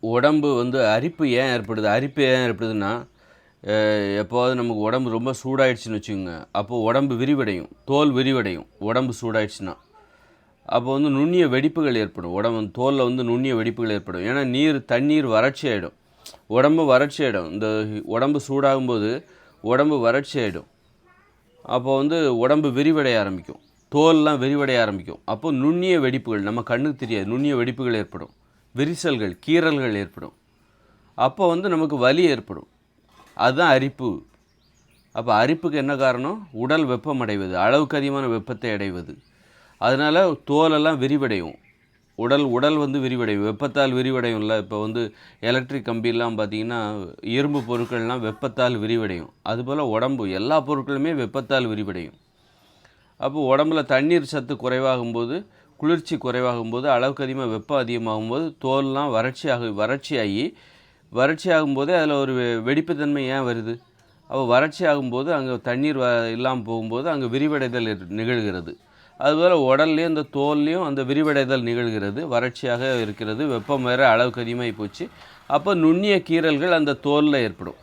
உடம்பு வந்து அரிப்பு ஏன் ஏற்படுது? அரிப்பு ஏன் ஏற்படுதுன்னா எப்போது எப்போவாவது நமக்கு உடம்பு ரொம்ப சூடாயிடுச்சுன்னு வச்சுக்கோங்க. அப்போ உடம்பு விரிவடையும். தோல் விரிவடையும். உடம்பு சூடாயிடுச்சுன்னா. அப்போ வந்து நுண்ணிய வெடிப்புகள் ஏற்படும். உடம்பு தோலில் வந்து நுண்ணிய வெடிப்புகள் ஏற்படும். ஏன்னா நீர் தண்ணீர் வறட்சி ஆகிடும் உடம்பு வறட்சி ஆகிடும் இந்த உடம்பு சூடாகும்போது உடம்பு வறட்சி ஆகிடும் அப்போ வந்து உடம்பு விரிவடைய ஆரம்பிக்கும். தோல்லாம் விரிவடைய ஆரம்பிக்கும். அப்போது நுண்ணிய வெடிப்புகள் நம்ம கண்ணுக்கு தெரியாது. நுண்ணிய வெடிப்புகள் ஏற்படும். விரிசல்கள் கீறல்கள் ஏற்படும். அப்போ வந்து நமக்கு வலி ஏற்படும். அதுதான் அரிப்பு. அப்போ அரிப்புக்கு என்ன காரணம்? உடல் வெப்பம் அடைவது அளவுக்கு அதிகமான வெப்பத்தை அடைவது. அதனால் தோலெல்லாம் விரிவடையும். உடல் உடல் வந்து விரிவடையும். வெப்பத்தால் விரிவடையும்ல. இப்போ வந்து எலக்ட்ரிக் கம்பியெல்லாம் பார்த்தீங்கன்னா இரும்பு பொருட்கள்லாம் வெப்பத்தால் விரிவடையும். அதுபோல் உடம்பு எல்லா பொருட்களுமே வெப்பத்தால் விரிவடையும். அப்போ உடம்புல தண்ணீர் சத்து குறைவாகும்போது குளிர்ச்சி குறைவாகும்போது அளவுக்கு அதிகமாக வெப்பம் அதிகமாகும்போது தோல்லாம் வறட்சி வறட்சியாகி வறட்சி ஆகும்போதே அதில் ஒரு வெ- வெடிப்புத்தன்மை ஏன் வருது? அப்போ வறட்சி ஆகும்போது அங்கே தண்ணீர் வ இல்லாமல் போகும்போது அங்கே விரிவடைதல் நிகழ்கிறது. அதுபோல் உடல்லையும் இந்த தோல்லையும் அந்த விரிவடைதல் நிகழ்கிறது. வறட்சியாக இருக்கிறது. வெப்பம் வேறு அளவுக்கு அதிகமாகி போச்சு. அப்போ நுண்ணிய கீறல்கள் அந்த தோலில் ஏற்படும்.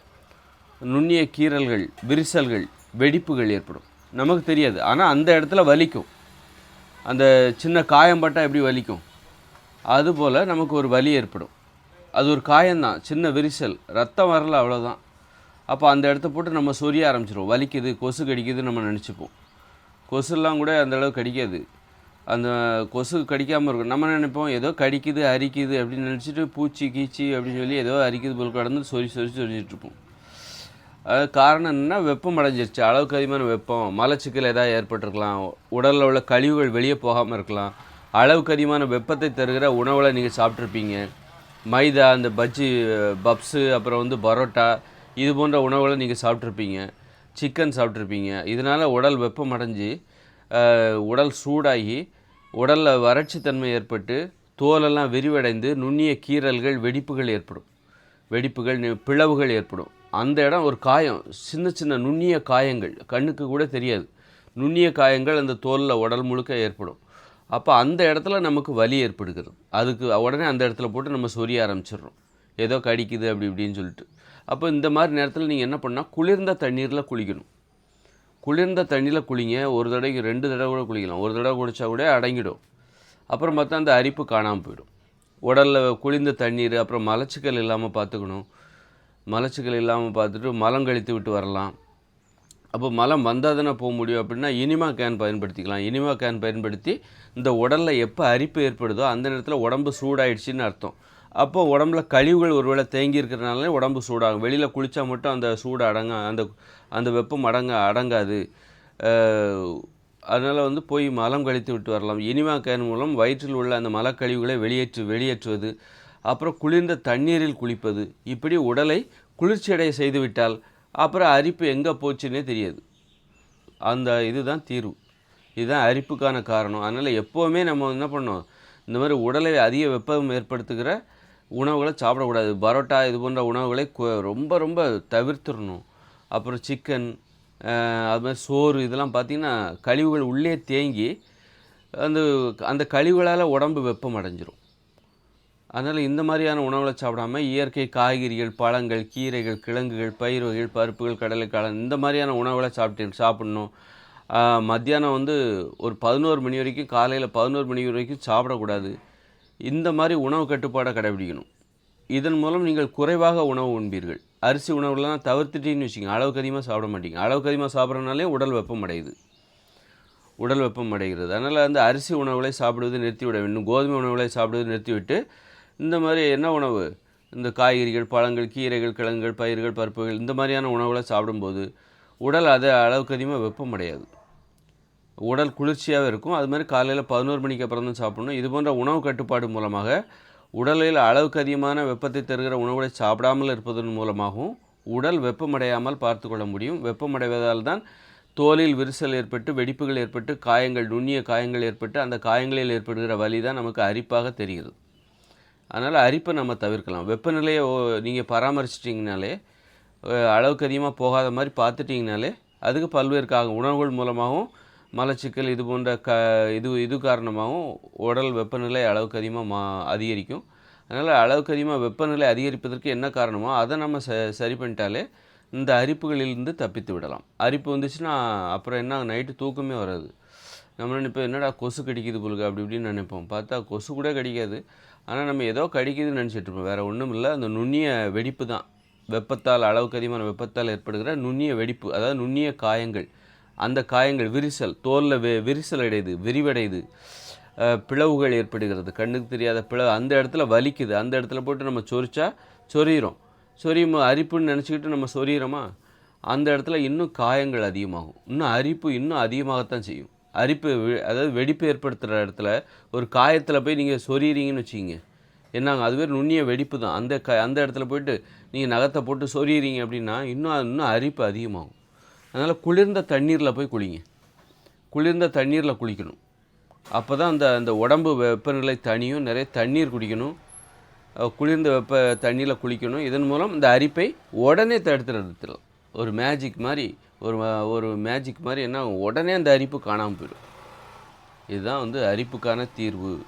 நுண்ணிய கீறல்கள் விரிசல்கள் வெடிப்புகள் ஏற்படும். நமக்கு தெரியாது. ஆனால் அந்த இடத்துல வலிக்கும். அந்த சின்ன காயம் பட்டால் எப்படி வலிக்கும்? அதுபோல் நமக்கு ஒரு வலி ஏற்படும். அது ஒரு காயம்தான் சின்ன விரிசல். ரத்தம் வரல அவ்வளோதான் அப்போ அந்த இடத்த போட்டு நம்ம சொரிய ஆரம்பிச்சிடுவோம் வலிக்குது கொசு கடிக்குது நம்ம நினச்சிப்போம். கொசுலாம் கூட அந்த கடிக்காது. அந்த கொசு கடிக்காமல் இருக்கும். நம்ம நினைப்போம் ஏதோ கடிக்குது அரிக்குது அப்படின்னு நினச்சிட்டு பூச்சி கீச்சி அப்படின்னு சொல்லி ஏதோ அரிக்குது போல் கடந்து சொறி சொறி சொரிஞ்சிட்ருப்போம் அது காரணம் என்ன வெப்பம் அடைஞ்சிருச்சு. அளவுக்கு அதிகமான வெப்பம். மலச்சிக்கல் ஏதாவது ஏற்பட்டிருக்கலாம். உடலில் உள்ள கழிவுகள் வெளியே போகாமல் இருக்கலாம். அளவுக்கு அதிகமான வெப்பத்தை தருகிற உணவில் நீங்கள் சாப்பிட்ருப்பீங்க மைதா அந்த பஜ்ஜி பப்ஸு அப்புறம் வந்து பரோட்டா இது போன்ற உணவுகளை நீங்கள் சாப்பிட்ருப்பீங்க சிக்கன் சாப்பிட்ருப்பீங்க இதனால் உடல் வெப்பம் அடைஞ்சு உடல் சூடாகி உடலில் வறட்சித்தன்மை ஏற்பட்டு தோலெல்லாம் விரிவடைந்து நுண்ணிய கீறல்கள் வெடிப்புகள் ஏற்படும். வெடிப்புகள் பிளவுகள் ஏற்படும். அந்த இடம் ஒரு காயம் சின்ன சின்ன நுண்ணிய காயங்கள் கண்ணுக்கு கூட தெரியாது. நுண்ணிய காயங்கள் அந்த தோலில் உடல் முழுக்க ஏற்படும். அப்போ அந்த இடத்துல நமக்கு வலி ஏற்படுகிறது. அதுக்கு உடனே அந்த இடத்துல போட்டு நம்ம சொரிய ஆரம்பிச்சிடுறோம். ஏதோ கடிக்குது அப்படி இப்படின்னு சொல்லிட்டு. அப்போ இந்த மாதிரி நேரத்தில் நீங்கள் என்ன பண்ணால் குளிர்ந்த தண்ணீரில் குளிக்கணும். குளிர்ந்த தண்ணியில் குளிங்க. ஒரு தடவைக்கு ரெண்டு தடவை கூட குளிக்கலாம். ஒரு தடவை குடித்தா கூட அடங்கிடும். அப்புறம் பார்த்தா அந்த அரிப்பு காணாமல் போயிடும். உடலில் குளிர்ந்த தண்ணீர் அப்புறம் மலச்சிக்கல் இல்லாமல் பார்த்துக்கணும். மலச்சிக்கல் இல்லாமல் பார்த்துட்டு மலம் கழித்து விட்டு வரலாம். அப்போ மலம் வந்தால் தானே போக முடியும் அப்படின்னா இனிமா கேன் பயன்படுத்திக்கலாம். இனிமா கேன் பயன்படுத்தி இந்த உடலில் எப்போ அரிப்பு ஏற்படுதோ அந்த நேரத்தில் உடம்பு சூடாயிடுச்சின்னு அர்த்தம். அப்போ உடம்புல கழிவுகள் ஒருவேளை தேங்கி இருக்கிறனாலே உடம்பு சூடாகும். வெளியில் குளித்தா மட்டும் அந்த சூடு அடங்க அந்த அந்த வெப்பம் அடங்க அடங்காது. அதனால் வந்து போய் மலம் கழித்து விட்டு வரலாம். இனிமா கேன் மூலம் வயிற்றில் உள்ள அந்த மலக்கழிவுகளை வெளியேற்று வெளியேற்றுவது. அப்புறம் குளிர்ந்த தண்ணீரில் குளிப்பது. இப்படி உடலை குளிர்ச்சியடைய செய்துவிட்டால் அப்புறம் அரிப்பு எங்கே போச்சுன்னே தெரியாது. அந்த இதுதான் தீர்வு. இதுதான் அரிப்புக்கான காரணம். அதனால் எப்போவுமே நம்ம என்ன பண்ணோம் இந்த மாதிரி உடலை அதிக வெப்பம் ஏற்படுத்துகிற உணவுகளை சாப்பிடக்கூடாது. பரோட்டா இது போன்ற உணவுகளை ரொம்ப ரொம்ப தவிர்த்துடணும். அப்புறம் சிக்கன் அது மாதிரி சோறு இதெல்லாம் பார்த்திங்கன்னா கழிவுகள் உள்ளே தேங்கி அந்த அந்த கழிவுகளால் உடம்பு வெப்பம் அடைஞ்சிரும் அதனால் இந்த மாதிரியான உணவுகளை சாப்பிடாம இயற்கை காய்கறிகள் பழங்கள் கீரைகள் கிழங்குகள் பயிர் வகைகள் பருப்புகள் கடலைக்காலம் இந்த மாதிரியான உணவுகளை சாப்பிட்டு சாப்பிடணும். மத்தியானம் வந்து ஒரு பதினோரு மணி வரைக்கும் காலையில் பதினோரு மணி வரைக்கும் சாப்பிடக்கூடாது. இந்த மாதிரி உணவு கட்டுப்பாடை கடைபிடிக்கணும். இதன் மூலம் நீங்கள் குறைவாக உணவு உண்பீர்கள். அரிசி உணவுலாம் தவிர்த்துட்டீங்கன்னு வச்சுக்கோங்க அளவுக்கு அதிகமாக சாப்பிட மாட்டீங்க. அளவுக்கு அதிகமாக சாப்பிட்றதுனாலே உடல் வெப்பம் அடையுது. உடல் வெப்பம் அடைகிறது. அதனால் அந்த அரிசி உணவுகளை சாப்பிடுவது நிறுத்திவிட வேண்டும். கோதுமை உணவுகளை சாப்பிடுவது நிறுத்திவிட்டு இந்த மாதிரி என்ன உணவு? இந்த காய்கறிகள் பழங்கள் கீரைகள் கிழங்குகள் பயிர்கள் பருப்புகள் இந்த மாதிரியான உணவுகளை சாப்பிடும்போது உடல் அதை அளவுக்கு அதிகமாக வெப்பம் அடையாது. உடல் குளிர்ச்சியாகவே இருக்கும். அது மாதிரி காலையில் பதினோரு மணிக்கு அப்புறம் தான் சாப்பிடணும். இது போன்ற உணவு கட்டுப்பாடு மூலமாக உடலில் அளவுக்கு அதிகமான வெப்பத்தை தருகிற உணவுகளை சாப்பிடாமல் இருப்பதன் மூலமாகவும் உடல் வெப்பமடையாமல் பார்த்து கொள்ள முடியும். வெப்பமடைவதால் தான் தோலில் விரிசல் ஏற்பட்டு வெடிப்புகள் ஏற்பட்டு காயங்கள் நுண்ணிய காயங்கள் ஏற்பட்டு அந்த காயங்களில் ஏற்படுகிற வலி தான் நமக்கு அரிப்பாக தெரிகிறது. அதனால் அரிப்பை நம்ம தவிர்க்கலாம். வெப்பநிலையை நீங்கள் பராமரிச்சிட்டிங்கனாலே அளவுக்கு அதிகமாக போகாத மாதிரி பார்த்துட்டிங்கனாலே அதுக்கு பல்வேறு காக உணவுகள் மூலமாகவும் மலச்சிக்கல் இது போன்ற க இது இது காரணமாகவும் உடல் வெப்பநிலை அளவுக்கு அதிகமாக மா அதிகரிக்கும். அதனால் அளவுக்கு அதிகமாக வெப்பநிலை அதிகரிப்பதற்கு என்ன காரணமோ அதை நம்ம ச சரி பண்ணிட்டாலே இந்த அரிப்புகளிலிருந்து தப்பித்து விடலாம். அரிப்பு வந்துச்சுன்னா அப்புறம் என்ன நைட்டு தூக்கமே வராது. நம்ம நினைப்போம் என்னடா கொசு கடிக்குது போலுக்கு அப்படி இப்படின்னு நினைப்போம். பார்த்தா கொசு கூட கடிக்காது. ஆனால் நம்ம ஏதோ கடிக்குதுன்னு நினச்சிட்ருப்போம் வேறு ஒன்றும் இல்லை. அந்த நுண்ணிய வெடிப்பு தான். வெப்பத்தால் அளவுக்கு அதிகமான வெப்பத்தால் ஏற்படுகிற நுண்ணிய வெடிப்பு அதாவது நுண்ணிய காயங்கள். அந்த காயங்கள் விரிசல் தோலில் வெ விரிசல் அடையுது விரிவடையுது. பிளவுகள் ஏற்படுகிறது. கண்ணுக்கு தெரியாத பிளவு அந்த இடத்துல வலிக்குது. அந்த இடத்துல போட்டு நம்ம சொரிச்சா சொரியிறோம். சொரியும் அரிப்புன்னு நினச்சிக்கிட்டு நம்ம சொரியிறோமா? அந்த இடத்துல இன்னும் காயங்கள் அதிகமாகும். இன்னும் அரிப்பு இன்னும் அதிகமாகத்தான் செய்யும். அரிப்பு அதாவது வெடிப்பு ஏற்படுத்துகிற இடத்துல ஒரு காயத்தில் போய் நீங்கள் சொறிகிறீங்கன்னு வச்சுக்கிங்க. என்னங்க? அதுவே நுண்ணிய வெடிப்பு தான். அந்த க அந்த இடத்துல போயிட்டு நீங்கள் நகத்தை போட்டு சொறிகிறீங்க அப்படின்னா இன்னும் அது- இன்னும் அரிப்பு அதிகமாகும். அதனால் குளிர்ந்த தண்ணீரில் போய் குளிங்க. குளிர்ந்த தண்ணீரில் குளிக்கணும். அப்போ தான் அந்த அந்த உடம்பு வெப்பநிலை தனியும் நிறைய தண்ணீர் குடிக்கணும். குளிர்ந்த வெப்ப தண்ணியில் குளிக்கணும். இதன் மூலம் இந்த அரிப்பை உடனே தடுத்துடலாம் ஒரு மேஜிக் மாதிரி ஒரு ஒரு மேஜிக் மாதிரி என்ன உடனே அந்த அரிப்பு காணாமல் போயிடும். இதுதான் வந்து அரிப்புக்கான தீர்வு.